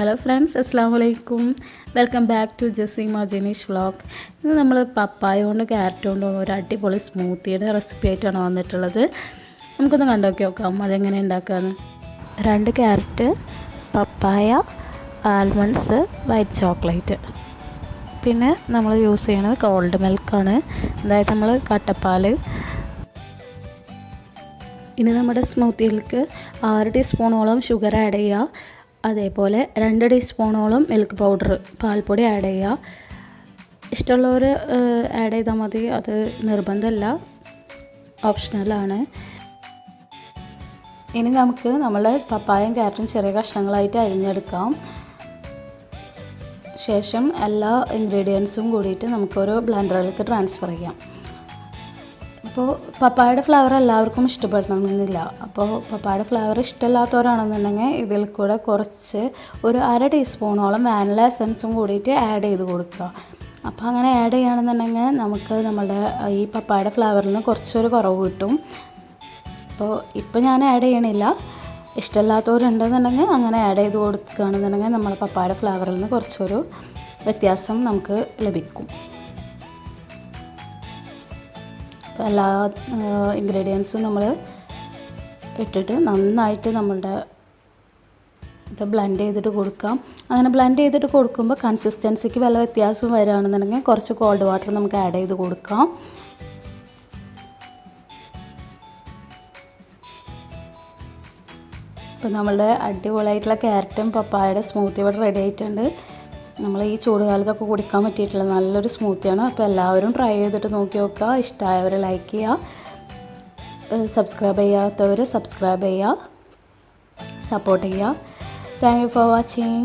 Hello friends അസ്സാം വലൈക്കും welcome back to Jaseema Janeesh vlog ഇന്ന് നമ്മൾ പപ്പായ കൊണ്ട് ക്യാരറ്റ് കൊണ്ടും ഒരു അടിപൊളി സ്മൂത്തിയുടെ റെസിപ്പി ആയിട്ടാണ് വന്നിട്ടുള്ളത്. നമുക്കൊന്ന് കണ്ടോക്കി നോക്കാം. അതെങ്ങനെ ഉണ്ടാക്കാമെന്ന് രണ്ട് ക്യാരറ്റ് പപ്പായ ആൽമണ്ട്സ് വൈറ്റ് ചോക്ലേറ്റ് പിന്നെ നമ്മൾ യൂസ് ചെയ്യണത് കോൾഡ് മിൽക്കാണ് അതായത് നമ്മൾ കട്ടപ്പാൽ ഇനി നമ്മുടെ സ്മൂത്തിയിലേക്ക് ആറ് ടീസ്പൂണോളം ഷുഗർ ആഡ് ചെയ്യുക. അതേപോലെ രണ്ട് ടീസ്പൂണോളം മിൽക്ക് പൗഡർ പാൽപ്പൊടി ആഡ് ചെയ്യുക. ഇഷ്ടമുള്ളവർ ആഡ് ചെയ്താൽ മതി. അത് നിർബന്ധമല്ല. ഓപ്ഷണലാണ് ഇനി നമുക്ക് നമ്മൾ പപ്പായയും ക്യാരറ്റും ചെറിയ കഷ്ണങ്ങളായിട്ട് അരിഞ്ഞെടുക്കാം. ശേഷം എല്ലാ ഇൻഗ്രീഡിയൻസും കൂടിയിട്ട് നമുക്കൊരു ബ്ലെൻഡറിലേക്ക് ട്രാൻസ്ഫർ ചെയ്യാം. അപ്പോൾ പപ്പായയുടെ ഫ്ലവർ എല്ലാവർക്കും ഇഷ്ടപ്പെടണമെന്നില്ല. അപ്പോൾ പപ്പായയുടെ ഫ്ലവർ ഇഷ്ടമില്ലാത്തവരാണെന്നുണ്ടെങ്കിൽ ഇതിൽ കൂടെ കുറച്ച് ഒരു അര ടീസ്പൂണോളം വാനില എസൻസും കൂടിയിട്ട് ആഡ് ചെയ്ത് കൊടുക്കുക. അപ്പോൾ അങ്ങനെ ആഡ് ചെയ്യുകയാണെന്നുണ്ടെങ്കിൽ നമുക്ക് നമ്മുടെ ഈ പപ്പായയുടെ ഫ്ലവറിൽ നിന്ന് കുറച്ചൊരു കുറവ് കിട്ടും. അപ്പോൾ ഇപ്പോൾ ഞാൻ ആഡ് ചെയ്യണില്ല. ഇഷ്ടമില്ലാത്തവരുണ്ടെന്നുണ്ടെങ്കിൽ അങ്ങനെ ആഡ് ചെയ്ത് കൊടുക്കുകയാണെന്നുണ്ടെങ്കിൽ നമ്മൾ പപ്പായുടെ ഫ്ലവറിൽ നിന്ന് കുറച്ചൊരു വ്യത്യാസം നമുക്ക് ലഭിക്കും. അപ്പോൾ എല്ലാ ഇൻഗ്രീഡിയൻസും നമ്മൾ ഇട്ടിട്ട് നന്നായിട്ട് നമ്മളുടെ ഇത് ബ്ലെൻഡ് ചെയ്തിട്ട് കൊടുക്കാം. അങ്ങനെ ബ്ലെൻഡ് ചെയ്തിട്ട് കൊടുക്കുമ്പോൾ കൺസിസ്റ്റൻസിക്ക് വല്ല വ്യത്യാസവും വരികയാണെന്നുണ്ടെങ്കിൽ കുറച്ച് കോൾഡ് വാട്ടർ നമുക്ക് ആഡ് ചെയ്ത് കൊടുക്കാം. ഇപ്പോൾ നമ്മളുടെ അടിപൊളിയായിട്ടുള്ള ക്യാരറ്റും പപ്പായയുടെ സ്മൂത്തി ഇവിടെ റെഡി ആയിട്ടുണ്ട്. നമ്മൾ ഈ ചൂടുകാലത്തൊക്കെ കുടിക്കാൻ പറ്റിയിട്ടുള്ള നല്ലൊരു സ്മൂത്തിയാണ്. അപ്പോൾ എല്ലാവരും ട്രൈ ചെയ്തിട്ട് നോക്കി നോക്കുക. ഇഷ്ടമായവർ ലൈക്ക് ചെയ്യുക. സബ്സ്ക്രൈബ് ചെയ്യാത്തവർ സബ്സ്ക്രൈബ് ചെയ്യുക. സപ്പോർട്ട് ചെയ്യുക. Thank you for watching